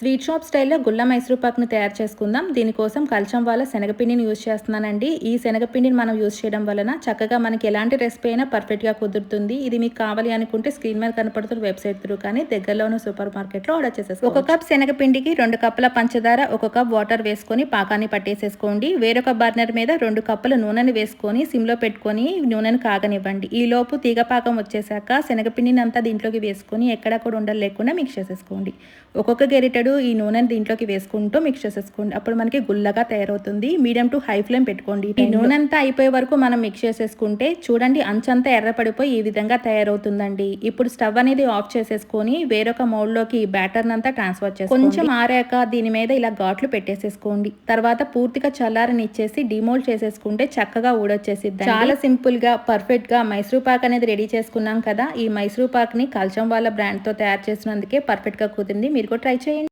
Sweet shop స్టైల్లో గుల్ల మైసూరు పాక్ను తయారు చేసుకుందాం. దీనికోసం కల్చం వాళ్ళ శనగపిండిని యూజ్ చేస్తున్నానండి. ఈ శనగపిండిని మనం యూజ్ చేయడం వలన చక్కగా మనకి ఎలాంటి రెసిపీ అయినా పర్ఫెక్ట్గా కుదురుతుంది. ఇది మీకు కావాలి అనుకుంటే స్క్రీన్ మీద కనపడుతున్న వెబ్సైట్ త్రూ కానీ దగ్గరలోనూ సూపర్ మార్కెట్లో ఆర్డర్ చేసేసుకో ఒక కప్ శనగపిండికి రెండు కప్పుల పంచదార ఒక కప్ వాటర్ వేసుకొని పాకాన్ని పట్టేసేసుకోండి. వేరొక బర్నర్ మీద రెండు కప్పుల నూనెని వేసుకొని సిమ్లో పెట్టుకొని నూనెను కాగనివ్వండి. ఈ లోపు తీగ పాకం వచ్చేసాక శనగపిండిని అంతా దీంట్లోకి వేసుకొని ఎక్కడ కూడా ఉండలు లేకుండా మిక్స్ చేసేసుకోండి. ఒక్కొక్క గెరిటెడు ఈ నూనెని దీంట్లోకి వేసుకుంటూ మిక్స్ చేసేసుకోండి. అప్పుడు మనకి గుల్లగా తయారవుతుంది. మీడియం టు హై ఫ్లేమ్ పెట్టుకోండి ఈ నూనె అంతా అయిపోయే వరకు మనం మిక్స్ చేసేసుకుంటే చూడండి అంచంతా ఎర్రపడిపోయి ఈ విధంగా తయారవుతుందండి. ఇప్పుడు స్టవ్ అనేది ఆఫ్ చేసేసుకొని వేరొక మౌల్డ్లోకి ఈ బ్యాటర్ అంతా ట్రాన్స్ఫర్ చేసి కొంచెం ఆరాక దీని మీద ఇలా ఘాట్లు పెట్టేసేసుకోండి. తర్వాత పూర్తిగా చల్లారని ఇచ్చేసి డిమోల్డ్ చేసేసుకుంటే చక్కగా ఊడొచ్చేసిద్ది చాలా సింపుల్గా పర్ఫెక్ట్గా మైసూర్ పాక్ అనేది రెడీ చేసుకున్నాం కదా ఈ మైసూర్ పాక్ని కల్చం వాళ్ళ బ్రాండ్తో తయారు చేసినందుకే పర్ఫెక్ట్గా కుదిరింది. మీరు కూడా ట్రై చేయండి.